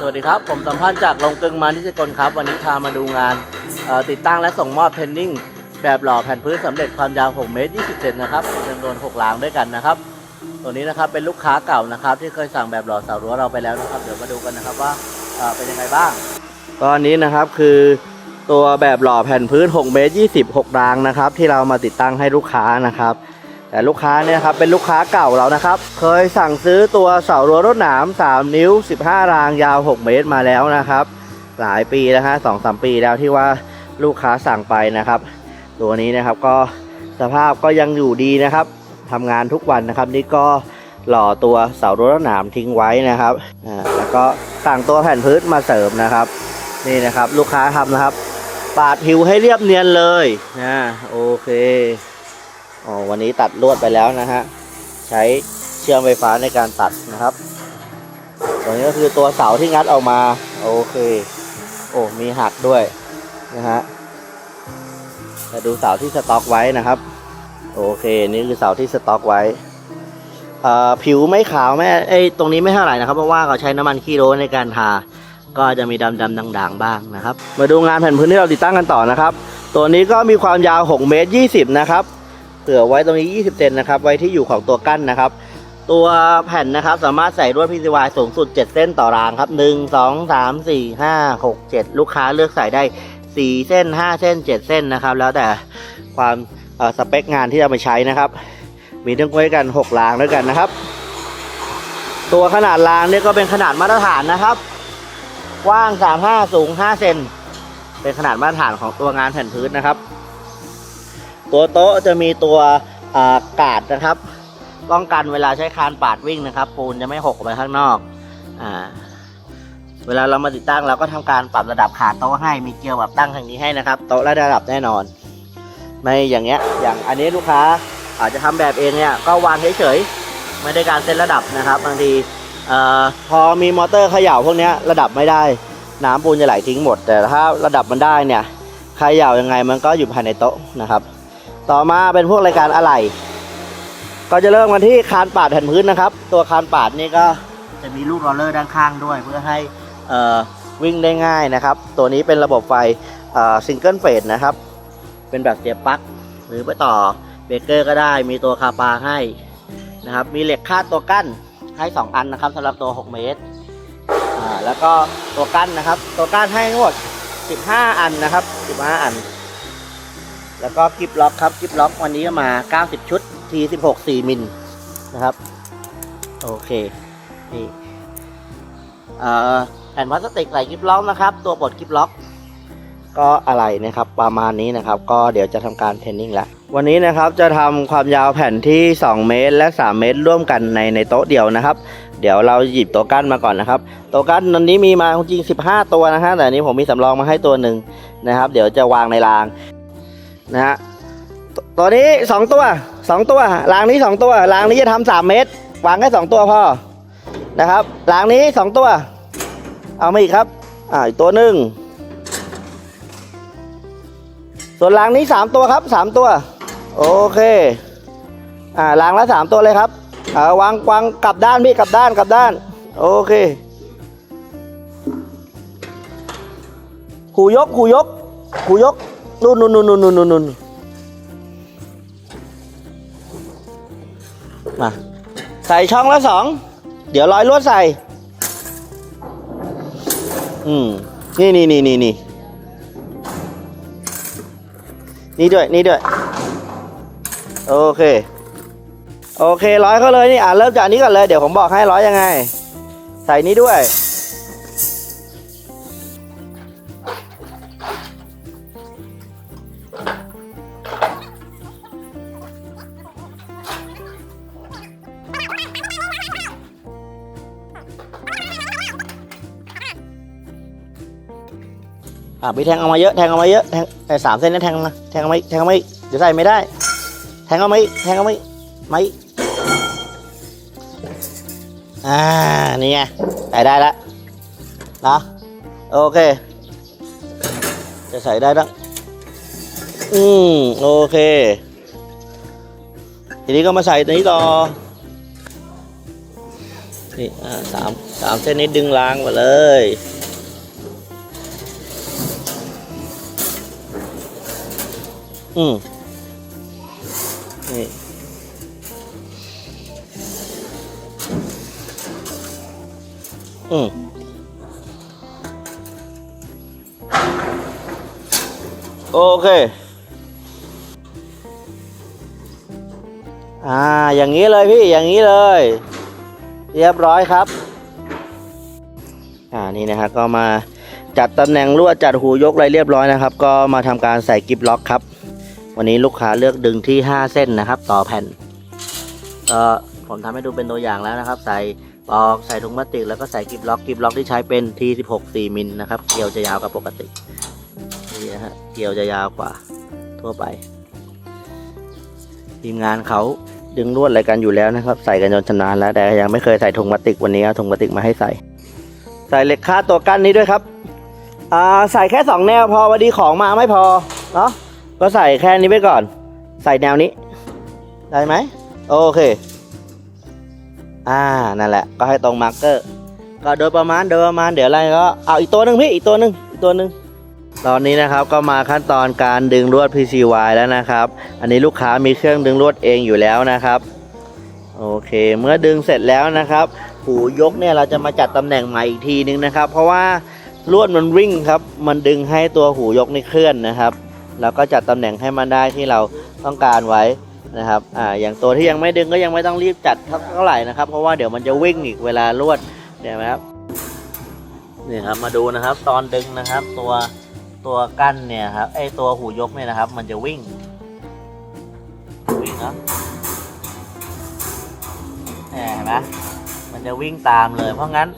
สวัสดีครับ ผมสัมพันธ์จากลงกึงมานิชกลครับ วันนี้พามาดูงานติดตั้งและส่งมอบเพนนิ่ง แบบหล่อแผ่นพื้นสำเร็จความยาว 6 เมตร 20 เซนนะครับจำนวน6รางด้วยกันนะครับ ตัวนี้นะครับเป็นลูกค้าเก่านะครับ ที่เคยสั่งแบบหล่อเสารั้วเราไปแล้วนะครับ เดี๋ยวมาดูกันนะครับว่าเอ่อเป็นยังไงบ้างตอนนี้นะครับคือตัวแบบหล่อแผ่นพื้น 6 เมตร20 6รางนะครับ ที่เรามาติดตั้งให้ลูกค้านะครับ แต่ลูกค้าเนี่ยครับเป็นลูกค้าเก่าเรานะครับ เคยสั่งซื้อตัวเสารั้วรถหนาม 3 นิ้ว 15 รางยาว 6 เมตรมาแล้วนะครับ หลายปีแล้วฮะสองสามปีแล้วที่ว่าลูกค้าสั่งไปนะครับ ตัวนี้นะครับก็สภาพก็ยังอยู่ดีนะครับทำงานทุกวันนะครับ นี่ก็หล่อตัวเสารั้วรถหนามทิ้งไว้นะครับอ่าแล้วก็สั่งตัวแผ่นพื้นมาเสริมนะครับ นี่นะครับลูกค้าทำนะครับ ปาดผิวให้เรียบเนียนเลยนะโอเค อ๋อวันนี้ตัดลวดไปแล้วนะฮะ ใช้เชื่อมไฟฟ้าในการตัดนะครับ ตัวนี้ก็คือตัวเสาที่งัดออกมา โอเค โอ้มีหักด้วยนะฮะแต่ดูเสาที่สต็อกไว้นะครับ โอเค นี่คือเสาที่สต็อกไว้เอ่อผิวไม่ขาวแม่ไอตรงนี้ไม่เท่าไหร่นะครับ เพราะว่าเขาใช้น้ำมันคีโรในการทา ก็จะมีดำดำๆด่างๆบ้างนะครับ มาดูงานแผ่นพื้นที่เราติดตั้งกันต่อนะครับ ตัวนี้ก็มีความยาว 6 เมตร 20 นะครับ เผื่อไว้ตรงนี้ 20เซนนะครับ ไว้ที่อยู่ของตัวกั้นนะครับ ตัวแผ่นนะครับสามารถใส่ลวด PCY สูงสุด 7 เส้นต่อรางครับ 1 2 3 4 5 6 7 ลูกค้าเลือกใส่ได้ 4 เส้น 5 เส้น 7 เส้นนะครับ แล้วแต่ความสเปคงานที่จะไปใช้นะครับ มีทั้งไว้กัน 6 รางด้วยกันนะครับ ตัวขนาดรางเนี่ยก็เป็นขนาดมาตรฐานนะครับกว้าง 35 สูง 5 เซนเป็นขนาดมาตรฐานของตัวงานแผ่นพื้นนะครับ ตัวโต๊ะจะมีตัวอากาดนะครับป้องกันเวลาใช้คานปาดวิ่งนะครับ ปูนจะไม่หกออกไปข้างนอกอ่าเวลาเรามาติดตั้งเราก็ทำการปรับระดับขาโต๊ะให้มีเกลียวแบบตั้งทางนี้ให้นะครับโต๊ะระดับแน่นอน ไม่อย่างเงี้ยอย่างอันนี้ลูกค้าอาจจะทำแบบเองเนี่ยก็วางเฉยๆไม่ได้การเซตระดับนะครับบางทีอพอมีมอเตอร์เขย่าพวกนี้ระดับไม่ได้ น้ำปูนจะไหลทิ้งหมด แต่ถ้าระดับมันได้เนี่ยเขย่ายังไงมันก็อยู่ภายในโต๊ะนะครับ ต่อมาเป็นพวกรายการอะไหล่ก็จะเริ่มกันที่คานปาดแผ่นพื้นนะครับ ตัวคานปาดนี่ก็จะมีลูกรอลเลอร์ด้านข้างด้วย เพื่อให้วิ่งได้ง่ายนะครับ ตัวนี้เป็นระบบไฟซิงเกิลเฟสนะครับ เป็นแบบเสียบปลั๊กหรือไปต่อเบรกเกอร์ก็ได้ มีตัวคาปาให้นะครับ มีเหล็กคาดตัวกั้นให้ 2 อันนะครับสำหรับตัว 6 เมตรแล้วก็ตัวกั้นนะครับ ตัวกั้นให้ทั้งหมด 15 อันนะครับ 15 อัน แล้วก็กิฟล็อกครับกิฟล็อกวันนี้ก็มา 90 ชุดที16 4มิลนะครับ โอเค นี่แผ่นพลาสติกใส่กิฟล็อกนะครับ ตัวปลดกิฟล็อก ก็อะไรนะครับ ประมาณนี้นะครับ ก็เดี๋ยวจะทำการเทรนนิ่งแล้ววันนี้นะครับจะทำความยาวแผ่นที่ 2 เมตร และ 3 เมตร ร่วมกันในในโต๊ะเดียวนะครับ เดี๋ยวเราหยิบตัวกั้นมาก่อนนะครับ ตัวกั้นตอนนี้มีมาจริง 15 ตัวนะฮะแต่อันนี้ผมมีสำรองมาให้ตัวหนึ่งนะครับ เดี๋ยวจะวางในราง นะฮะตัวนี้สองตัวสองตัวรางนี้สองตัวรางนี้จะทำสามเมตรวางแค่สองตัวพอนะครับรางนี้สองตัว เอามาอีกครับอ่าอีกตัวหนึ่งส่วนรางนี้สามตัวครับสามตัวโอเคอ่ารางละสามตัวเลยครับอ่าวางวางกลับด้านพี่กลับด้านกลับด้านโอเคขู่ยกขู่ยกขู่ยก นู่นนู่นนู่นนู่นนู่นนุนมาใส่ช่องละสอง เดี๋ยวร้อยลวดใส่ อืม นี่นี่นี่นี่นี่นี่ด้วย นี่ด้วย โอเค โอเค ร้อยเขาเลยนี่ อ่าเริ่มจากนี้ก่อนเลย เดี๋ยวผมบอกให้ร้อยยังไง ใส่นี้ด้วย อะมีแทงเอามาเยอะแทงเอามาเยอะแทงไอ้สามเส้นนั้แทงมาแทงเอามาอีกแทงเอามาอีกเดี๋ยวใส่ไม่ได้ แทงเอามาอีกแทงเอามาอีกมาอีกอ่านี่ไงใส่ได้แล้วนะโอเค จะใส่ได้แล้วอืมโอเค ทีนี้ก็มาใส่ตัวนี้ต่อนี่อ่าสามสามเส้นนี้ดึงล้างมาเลย อืมนี่อืมโอเค อ่า อย่างนี้เลยพี่ อย่างนี้เลย เรียบร้อยครับ อ่า นี่นะฮะ ก็มาจัดตำแหน่งลวดจัดหูยกอะไรเรียบร้อยนะครับ ก็มาทำการใส่กิฟล็อกครับ วันนี้ลูกค้าเลือกดึงที่ 5 เส้นนะครับ ต่อแผ่นก็ผมทำให้ดูเป็นตัวอย่างแล้วนะครับ ใส่ปอกใส่ถุงพลาสติกแล้วก็ใส่กิฟล็อกกิฟล็อกที่ใช้เป็น T16 4มิลนะครับเกลียวจะยาวกว่าปกตินี่นะฮะเกลียวจะยาวกว่าทั่วไปทีมงานเขาดึงลวดอะไรกันอยู่แล้วนะครับ ใส่กันจนชำนาญแล้วแต่ยังไม่เคยใส่ถุงพลาสติกวันนี้เอาถุงพลาสติกมาให้ใส่ ใส่เหล็กคาดตัวกั้นนี้ด้วยครับอ่าใส่แค่สองแนวพอวันดีของมาไม่พอเนาะ ก็ใส่แค่นี้ไปก่อน ใส่แนวนี้ ได้ไหมโอเค อ่า นั่นแหละ ก็ให้ตรงมาร์กเกอร์ ก็โดยประมาณ โดยประมาณ เดี๋ยวอะไรก็ เอาอีกตัวหนึ่งพี่ อีกตัวหนึ่งอีกตัวหนึ่งตอนนี้นะครับก็มาขั้นตอนการดึงลวด PCY แล้วนะครับ อันนี้ลูกค้ามีเครื่องดึงลวดเองอยู่แล้วนะครับ โอเค เมื่อดึงเสร็จแล้วนะครับ หูยกเนี่ยเราจะมาจัดตำแหน่งใหม่อีกทีนึงนะครับ เพราะว่าลวดมันวิ่งครับ มันดึงให้ตัวหูยกนี่เคลื่อนนะครับ แล้วก็จัดตำแหน่งให้มันได้ที่เราต้องการไว้นะครับอ่าอย่างตัวที่ยังไม่ดึงก็ยังไม่ต้องรีบจัดเท่าไหร่นะครับ เพราะว่าเดี๋ยวมันจะวิ่งอีกเวลาลวดเนี่ยนะครับนี่ครับมาดูนะครับ ตอนดึงนะครับ ตัวตัวกั้นเนี่ยครับไอตัวหูยกเนี่ยนะครับ มันจะวิ่งวิ่งเนาะเนี่ยเห็นไหมมันจะวิ่งตามเลย เพราะงั้น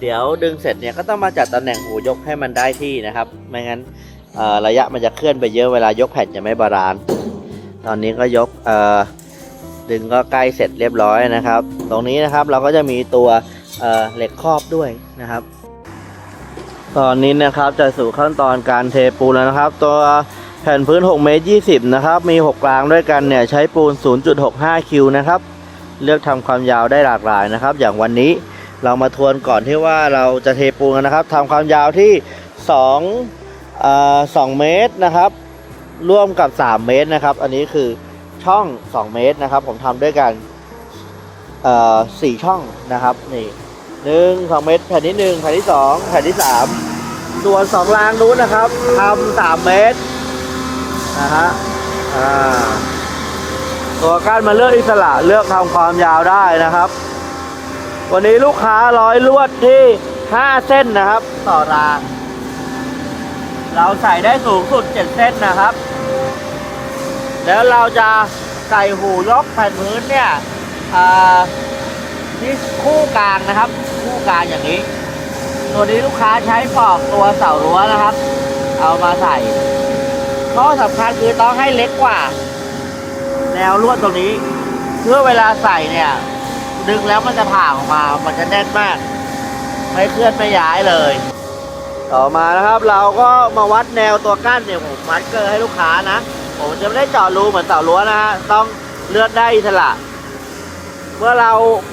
เดี๋ยวดึงเสร็จเนี่ยก็ต้องมาจัดตำแหน่งหูยกให้มันได้ที่นะครับ ไม่งั้น ระยะมันจะเคลื่อนไปเยอะเวลายกแผ่นจะไม่บาลานซ์ตอนนี้ก็ยกดึงก็ใกล้เสร็จเรียบร้อยนะครับ ตรงนี้นะครับเราก็จะมีตัวเเหล็กครอบด้วยนะครับ ตอนนี้นะครับจะสู่ขั้นตอนการเทปูนแล้วนะครับ ตัวแผ่นพื้น6เมตร20นะครับมี 6กลางด้วยกันเนี่ยใช้ปูน 0.65 คิวนะครับ เลือกทำความยาวได้หลากหลายนะครับ อย่างวันนี้เรามาทวนก่อนที่ว่าเราจะเทปูนกันนะครับทำความยาวที่ 2 เอ่อ2เมตรนะครับ ร่วมกับ 3 เมตรนะครับ อันนี้คือช่อง 2 เมตรนะครับ ผมทำด้วยกันสี่ช่องนะครับนี่หนึ่งสองเมตรแผ่นที่หนึ่งแผ่นที่สองแผ่นที่สามส่วนสองรางนู้นนะครับทำสามเมตรนะฮะตัวก้านมาเลือกอิสระเลือกทำความยาวได้นะครับ วันนี้ลูกค้าร้อยลวดที่5เส้นนะครับ ต่อราง เราใส่ได้สูงสุด 7 เส้นนะครับ แล้วเราจะใส่หูยกแผ่นพื้นเนี่ยที่คู่กลางนะครับ คู่กลางอย่างนี้ ตัวนี้ลูกค้าใช้ปอกตัวเสารั้วนะครับ เอามาใส่ข้อสำคัญคือต้องให้เล็กกว่า แนวลวดตรงนี้ เพื่อเวลาใส่เนี่ย ดึงแล้วมันจะผ่าออกมา มันจะแน่นมาก ไม่เคลื่อนไม่ย้ายเลย ต่อมานะครับเราก็มาวัดแนวตัวกั้นเนี่ยผมวัดเกอร์ให้ลูกค้านะผมจะไม่ได้เจาะรูเหมือนเสารั้วนะฮะต้องเลือดได้อิสระ เมื่อเรา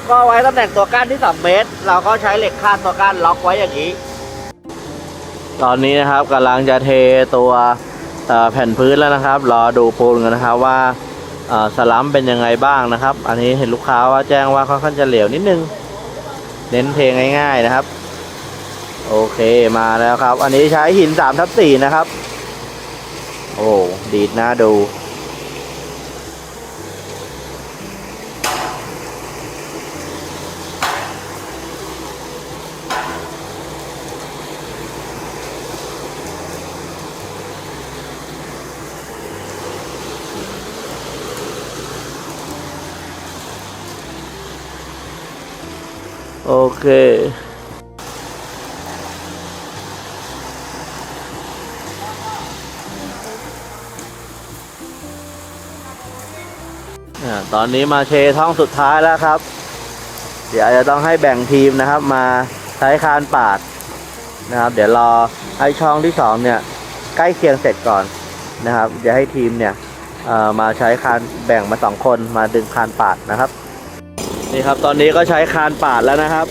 ก็ไว้ตำแหน่งตัวกั้นที่2เมตร เราก็ใช้เหล็กคาดตัวกั้นล็อกไว้อย่างนี้ ตอนนี้นะครับกำลังจะเทตัวแผ่นพื้นแล้วนะครับ รอดูปูนกันนะครับว่าสลัมเป็นยังไงบ้างนะครับ อันนี้เห็นลูกค้าว่าแจ้งว่าค่อนข้างจะเหลวนิดนึง เน้นเทง่าย ๆ นะครับ โอเคมาแล้วครับ อันนี้ใช้หิน3ทับ4นะครับ โอ้ดีดน่าดูโอเค ตอนนี้มาเชท่องสุดท้ายแล้วครับ เดี๋ยวจะต้องให้แบ่งทีมนะครับ มาใช้คานปาดนะครับ เดี๋ยวรอให้ช่องที่สองเนี่ยใกล้เคียงเสร็จก่อนนะครับเดี๋ยวให้ทีมเนี่ยมาใช้คานแบ่งมาสองคนมาดึงคานปาดนะครับนี่ครับตอนนี้ก็ใช้คานปาดแล้วนะครับ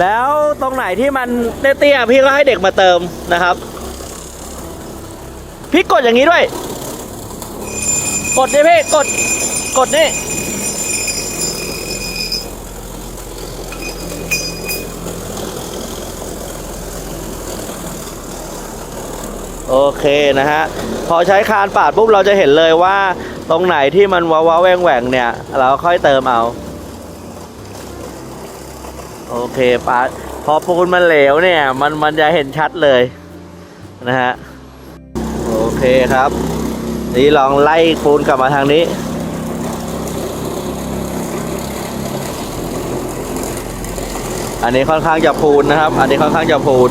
แล้วตรงไหนที่มันเตี้ยๆพี่ก็ให้เด็กมาเติมนะครับ พี่กดอย่างนี้ด้วย กดดิพี่กด กดนี่โอเคนะฮะ พอใช้คานปาดปุ๊บเราจะเห็นเลยว่าตรงไหนที่มันว้าวแหว่งแหว่งๆเนี่ย เราค่อยเติมเอา โอเคปาดพอปูนมันเหลวเนี่ย มันมันจะเห็นชัดเลยนะฮะ โอเคครับ นี่ลองไล่ปูนกลับมาทางนี้ อันนี้ค่อนข้างจะพูนนะครับ อันนี้ค่อนข้างจะพูน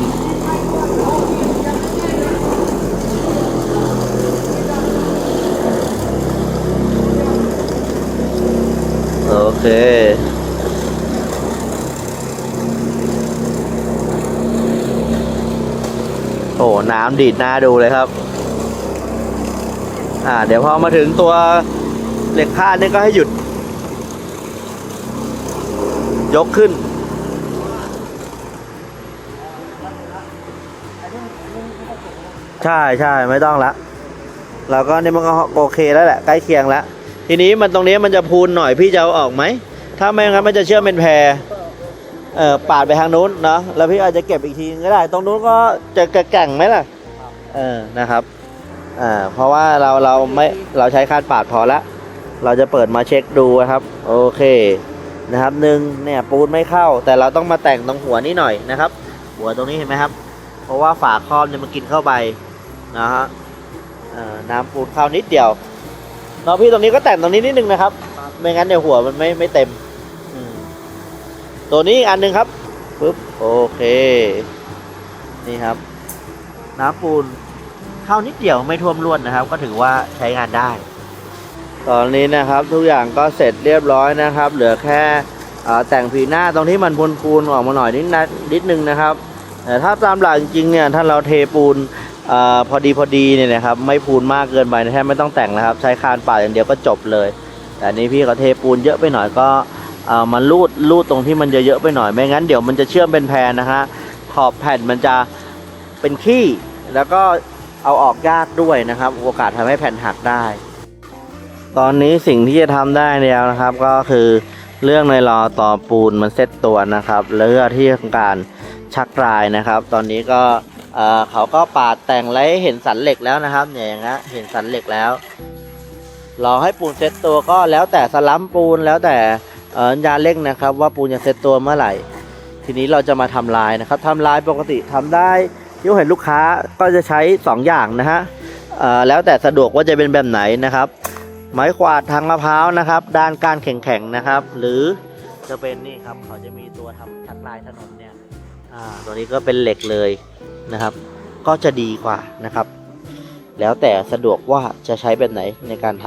โอเคโอ้น้ำดีดหน้าดูเลยครับ อ่าเดี๋ยวพอมาถึงตัวเหล็กคาดนี่ก็ให้หยุด ยกขึ้นใช่ใช่ไม่ต้องละเราก็นี่มันก็โอเคแล้วแหละใกล้เคียงแล้วทีนี้มันตรงนี้มันจะพูนหน่อยพี่จะเอาออกไหมถ้าไม่งั้นมันจะเชื่อมเป็นแพรเออปาดไปทางนู้นเนาะแล้วพี่อาจจะเก็บอีกทีก็ได้ ตรงนู้นก็จะกระแก่งไหมล่ะเออนะครับ อ่าเพราะว่าเราเราไม่เราใช้คาดปาดพอละเราจะเปิดมาเช็คดูนะครับ โอเคนะครับหนึ่งเนี่ยปูนไม่เข้า แต่เราต้องมาแต่งตรงหัวนี้หน่อยนะครับ หัวตรงนี้เห็นไหมครับ เพราะว่าฝาครอบเนี่ยมันกินเข้าไปนะฮะเอ่อน้ำปูนเข้านิดเดียวเนาะพี่ตรงนี้ก็แต่งตรงนี้นิดนึงนะครับ ไม่งั้นเดี๋ยวหัวมันไม่ไม่เต็มตัวนี้อีกอันหนึงครับปึ๊บโอเค นี่ครับ น้ำปูน เข้านิดเดียวไม่ท่วมล้วนนะครับ ก็ถือว่าใช้งานได้ ตอนนี้นะครับทุกอย่างก็เสร็จเรียบร้อยนะครับ เหลือแค่แต่งผีหน้าตรงที่มันพูนๆออกมาหน่อยนิดนนิดนึงนะครับแต่ถ้าตามหลักจริงๆเนี่ยถ้าเราเทปูนอพอดีพอดีเนี่ยนะครับไม่ปูนมากเกินไปแทบไม่ต้องแต่งนะครับ ใช้คานป่าอย่างเดียวก็จบเลย แต่นี้พี่ก็เทปูนเยอะไปหน่อยก็เอ่อมาลูดลูดตรงที่มันเยอะๆไปหน่อยไม่งั้นเดี๋ยวมันจะเชื่อมเป็นแพรนะฮะขอบแผ่นมันจะเป็นขี้แล้วก็ เอาออกยากด้วยนะครับ โอกาสทำให้แผ่นหักได้ ตอนนี้สิ่งที่จะทำได้แล้วนะครับ ก็คือเรื่องในรอต่อปูนมันเซ็ตตัวนะครับเลือที่ต้องการชักลายนะครับ ตอนนี้ก็เออเขาก็ปาดแต่งไล่เห็นสันเหล็กแล้วนะครับเนี่ยอย่างเงี้ยเห็นสันเหล็กแล้วรอให้ปูนเซ็ตตัวก็แล้วแต่สลัมปูนแล้วแต่ยาเร่งนะครับ ว่าปูนจะเซ็ตตัวเมื่อไหร่ ทีนี้เราจะมาทำลายนะครับทำลายปกติทำได้ ที่เห็นลูกค้าก็จะใช้ 2 อย่างนะฮะแล้วแต่สะดวกว่าจะเป็นแบบไหนนะครับ ไม้กวาดทางมะพร้าวนะครับ ด้านการแข็งๆนะครับ หรือจะเป็นนี่ครับเขาจะมีตัวทำชักลายถนนเนี่ยตัวนี้ก็เป็นเหล็กเลยนะครับ ก็จะดีกว่านะครับ แล้วแต่สะดวกว่าจะใช้แบบไหนในการท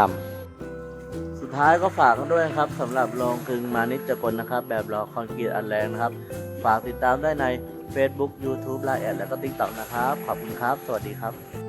ำสุดท้ายก็ฝากกันด้วยครับสำหรับโรงกลึงมานิจจกลนะครับ แบบรอคอนกรีตอันแรงนะครับ ฝากติดตามได้ใน Facebook YouTube ไลน์แอดแล้วก็ TikTok นะครับ ขอบคุณครับ สวัสดีครับ